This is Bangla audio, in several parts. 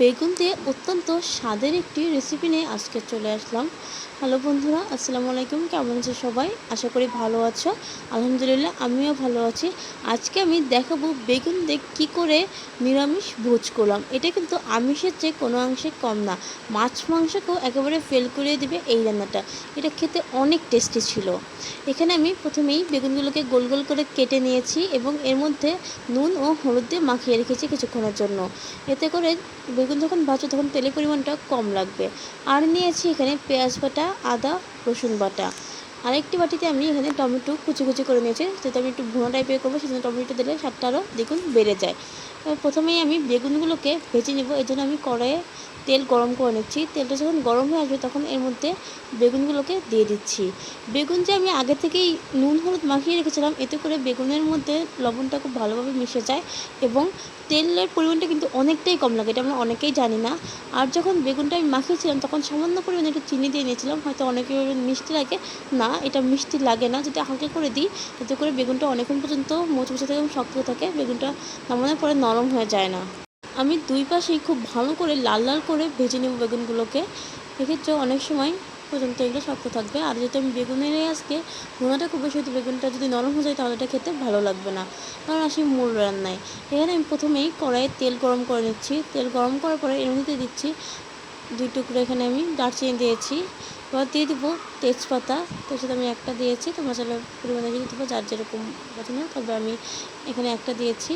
বেগুন দিয়ে অত্যন্ত স্বাদের একটি রেসিপি নিয়ে আজকে চলে আসলাম। হ্যালো বন্ধুরা, আসসালামু আলাইকুম। কেমন আছে সবাই? আশা করি ভালো আছো। আলহামদুলিল্লাহ, আমিও ভালো আছি। আজকে আমি দেখাবো বেগুন দিয়ে কী করে নিরামিষ ভোজ করলাম। এটা কিন্তু আমিষের চেয়ে কোনো অংশে কম না। মাছ মাংসকেও একেবারে ফেল করিয়ে দিবে এই রান্নাটা। এটা খেতে অনেক টেস্টি ছিল। এখানে আমি প্রথমেই বেগুনগুলোকে গোল গোল করে কেটে নিয়েছি এবং এর মধ্যে নুন ও হলুদ দিয়ে মাখিয়ে রেখেছি কিছুক্ষণের জন্য। এতে করে বেগুন যখন ভাজো তখন তেলের পরিমাণটা কম লাগবে। আর নিয়েছি এখানে পেঁয়াজ বাটা, আদা, রসুন বাটা। আরেকটি বাটিতে আমি এখানে টমেটো কুচি কুচি করে নিয়েছি। যেহেতু আমি একটু ভুনো টাইপের করব, সেজন্য টমেটো দিলে স্বাদটা আরও দ্বিগুণ বেড়ে যায়। প্রথমেই আমি বেগুনগুলোকে ভেজে নেব। এই জন্য আমি কড়াইয়ে তেল গরম করে নিচ্ছি। তেলটা যখন গরম হয়ে আসবে, তখন এর মধ্যে বেগুনগুলোকে দিয়ে দিচ্ছি। বেগুন যে আমি আগে থেকেই নুন, হলুদ মাখিয়ে রেখেছিলাম, এতে করে বেগুনের মধ্যে লবণটা খুব ভালোভাবে মিশে যায় এবং তেলের পরিমাণটা কিন্তু অনেকটাই কম লাগে, এটা আমরা অনেকেই জানি না। আর যখন বেগুনটা আমি মাখিয়েছিলাম, তখন সামান্য পরিমাণে একটু চিনি দিয়ে নিয়েছিলাম। হয়তো অনেকে মিষ্টি লাগে। না এটা মিষ্টি লাগে না, যদি হালকা করে দিই এতে করে বেগুনটা অনেকক্ষণ পর্যন্ত মুচমুচে থেকে শক্ত থাকে, বেগুনটা নামানোর পরে নরম হয়ে যায় না। আমি দুই পাশেই খুব ভালো করে লাল লাল করে ভেজে নেব বেগুনগুলোকে। এক্ষেত্রে অনেক সময় পর্যন্ত এগুলো শক্ত থাকবে। আর যেহেতু আমি বেগুনের আজকে ভুনাটা খুব বেশি বেগুনটা যদি নরম হয়ে যায়, তাহলে এটা খেতে ভালো লাগবে না। কারণ আসি মূল রান্নায়। এখানে আমি প্রথমেই কড়াইয়ে তেল গরম করে নিচ্ছি। তেল গরম করার পরে এর মধ্যে দিচ্ছি দুই টুকরো এখানে আমি দারচিনি দিয়েছি। এবার দিয়ে দেবো তেজপাতা। তার সাথে আমি একটা দিয়েছি তো মশলার পরিমাণে দিয়ে দেবো যার যেরকম পছন্দ। তবে আমি এখানে একটা দিয়েছি।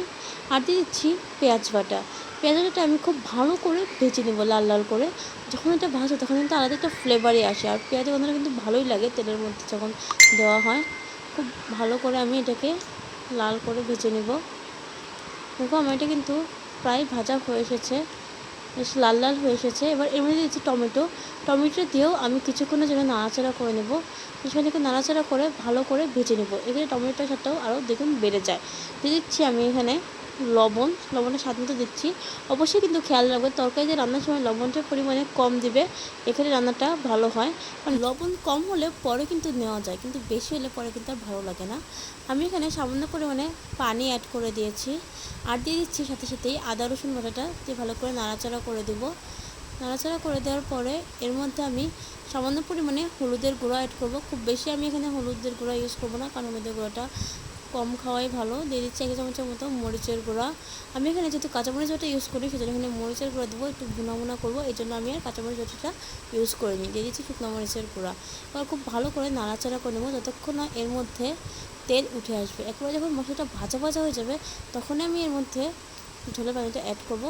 আর দিয়ে দিচ্ছি পেঁয়াজ বাটা। পেঁয়াজ বাটাটা আমি খুব ভালো করে ভেজে নেব লাল লাল করে। যখন এটা ভাজো তখন কিন্তু আলাদা একটা ফ্লেভারই আসে। আর পেঁয়াজের গন্ধটা কিন্তু ভালোই লাগে তেলের মধ্যে যখন দেওয়া হয়। খুব ভালো করে আমি এটাকে লাল করে ভেজে নেব। দেখো, আমার এটা কিন্তু প্রায় ভাজা হয়ে এসেছে। বেশ লাল লাল হয়ে এসেছে। এবার এর মধ্যে দিচ্ছি টমেটো। টমেটো দিয়েও আমি কিছুক্ষণের জন্য নাড়াচাড়া করে নেব। সেখানে নাড়াচাড়া করে ভালো করে ভেজে নেব। এখানে টমেটোর স্বাদটাও আরও দেখুন বেড়ে যায়। দিয়ে দিচ্ছি আমি এখানে লবণ লবণটা স্বাদ মতো দিচ্ছি। অবশ্যই কিন্তু খেয়াল রাখবে, তরকারিতে রান্নার সময় লবণটার পরিমাণে কম দিবে, এখানে রান্নাটা ভালো হয়। কারণ লবণ কম হলে পরে কিন্তু নেওয়া যায়, কিন্তু বেশি হলে পরে কিন্তু আর ভালো লাগে না। আমি এখানে সামান্য পরিমাণে পানি অ্যাড করে দিয়েছি। আর দিয়ে দিচ্ছি সাথে সাথেই আদা, রসুন বাটাটা দিয়ে ভালো করে নাড়াচাড়া করে দেবো। নাড়াচাড়া করে দেওয়ার পরে এর মধ্যে আমি সামান্য পরিমাণে হলুদের গুঁড়ো অ্যাড করব। খুব বেশি আমি এখানে হলুদের গুঁড়ো ইউজ করব না, কারণ হলুদের গুঁড়োটা কম খাওয়াই ভালো। দিয়ে দিচ্ছি এক চামচের মতো মরিচের গুঁড়া। আমি এখানে যেহেতু কাঁচামরিচ বাটা ইউজ করি, সেজন্য এখানে মরিচের গুঁড়া দেবো, একটু ভুনা ভুনা করব। এই জন্য আমি আর কাঁচামরিচ বাটাটা ইউজ করিনি। দিয়ে দিচ্ছি শুকনো মরিচের গুঁড়া। এবার খুব ভালো করে নাড়াচাড়া করে নেব, যতক্ষণ না এর মধ্যে তেল উঠে আসবে। একবার যখন মশলাটা ভাজা ভাজা হয়ে যাবে, তখনই আমি এর মধ্যে ঝোলের পানিটা অ্যাড করব।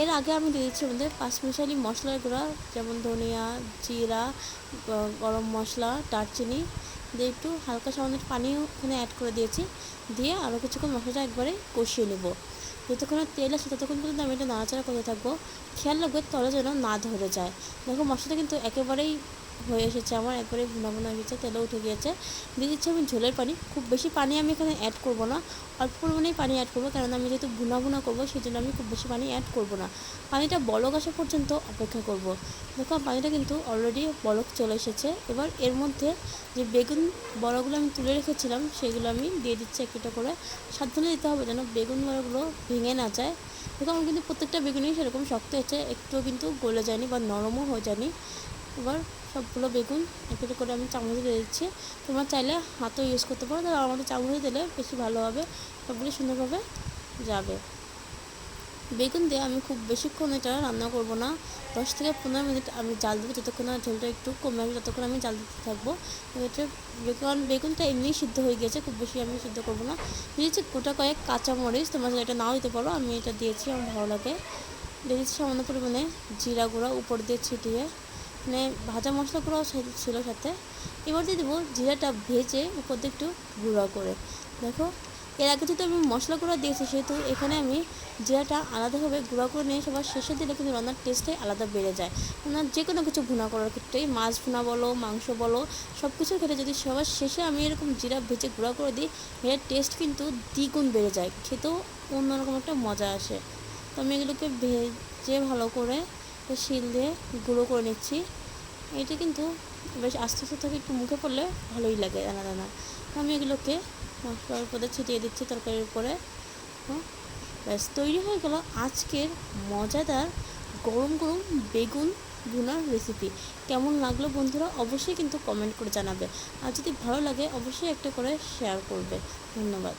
এর আগে আমি দিয়ে দিচ্ছি আমাদের পাঁচমিশালি মশলার গুঁড়া, যেমন ধনিয়া, জিরা গরম মশলা, দারচিনি। দিয়ে একটু হালকা সামান্য পানিও এখানে অ্যাড করে দিয়েছি। দিয়ে আরও কিছুক্ষণ মশলাটা একবারে কষিয়ে নেব। যতক্ষণ তেল আসে ততক্ষণ পর্যন্ত আমি এটা নাড়াচাড়া করতে থাকব। খেয়াল রাখব তলে যেন না ধরে যায়। দেখো মশলাটা কিন্তু একেবারেই হয়ে এসেছে আমার, একবারে ভুনা হয়ে গেছে তেলও উঠে গিয়েছে। দিয়ে দিচ্ছি আমি ঝোলের পানি, খুব বেশি পানি আমি এখানে অ্যাড করব না, অল্প পরিমাণেই পানি অ্যাড করব কারণ আমি যেহেতু ভুনা ভুনা করব সেই জন্য আমি খুব বেশি পানি অ্যাড করব না। পানিটা বলক আসা পর্যন্ত অপেক্ষা করব। দেখো, পানিটা কিন্তু অলরেডি বলক চলে এসেছে। এবার এর মধ্যে যে বেগুন বড়গুলো আমি তুলে রেখেছিলাম, সেগুলো আমি দিয়ে দিচ্ছি একটা করে। সাবধানে দিতে হবে যেন বেগুন বড়গুলো ভেঙে না যায়। দেখো, আমার কিন্তু প্রত্যেকটা বেগুনই সেরকম শক্ত হয়েছে, একটুও কিন্তু গলে যায়নি বা নরমও হয়ে যায়নি। এবার সবগুলো বেগুন একটা করে আমি চামচ দিয়ে দিচ্ছি। তোমরা চাইলে হাতও ইউজ করতে পারো, তাহলে আমাদের চামচ দিলে বেশি ভালো হবে, সবগুলো সুন্দরভাবে যাবে। বেগুন দিয়ে আমি খুব বেশিক্ষণ এটা রান্না করব না। দশ থেকে পনেরো মিনিট আমি জাল দেবো, যতক্ষণ না ঝোলটা একটু কমে আসবে, ততক্ষণ আমি জাল দিতে থাকব। এটা বেগুন, বেগুনটা এমনিই সিদ্ধ হয়ে গেছে খুব বেশি আমি সিদ্ধ করব না। দিয়েছি গোটা কয়েক কাঁচামরিচ, তোমরা এটা নাও দিতে পারো, আমি এটা দিয়েছি আমার ভালো লাগে। দিয়েছি সামান্য পরিমাণে জিরা গুঁড়া, উপর দিয়ে ছিটিয়ে। মানে ভাজা মশলা মশলাগুলোও ছিল সাথে। এবার দিয়ে দেবো জিরাটা ভেজে উপর দিয়ে একটু গুঁড়া করে। দেখো, এর আগে যেহেতু আমি মশলা গুঁড়া দিয়েছি, সেহেতু এখানে আমি জিরাটা আলাদাভাবে গুঁড়া করে নিয়ে সবার শেষে দিলে কিন্তু রান্নার টেস্টটাই আলাদা বেড়ে যায়। ওনার যে কোনো কিছু ভুনা করার ক্ষেত্রেই মাছ ভুনা বলো, মাংস বলো সব কিছুর ক্ষেত্রে যদি সবার শেষে আমি এরকম জিরা ভেজে গুঁড়া করে দিই, এর টেস্ট কিন্তু দ্বিগুণ বেড়ে যায়। খেতেও অন্যরকম একটা মজা আসে। তো আমি এগুলোকে ভেজে ভালো করে শিল দিয়ে গুঁড়ো করে নিচ্ছি। এটা কিন্তু বেশ আস্তে আস্তে থেকে, একটু মুখে পড়লে ভালোই লাগে দানা দানা। আমি এগুলোকে মশলার উপরে ছিটিয়ে দিচ্ছি তরকারির উপরে। ব্যাস, তৈরি হয়ে গেল আজকের মজাদার গরম গরম বেগুন ভুনার রেসিপি কেমন লাগল বন্ধুরা অবশ্যই কিন্তু কমেন্ট করে জানাবে। আর যদি ভালো লাগে, অবশ্যই একটা করে শেয়ার করবে। ধন্যবাদ।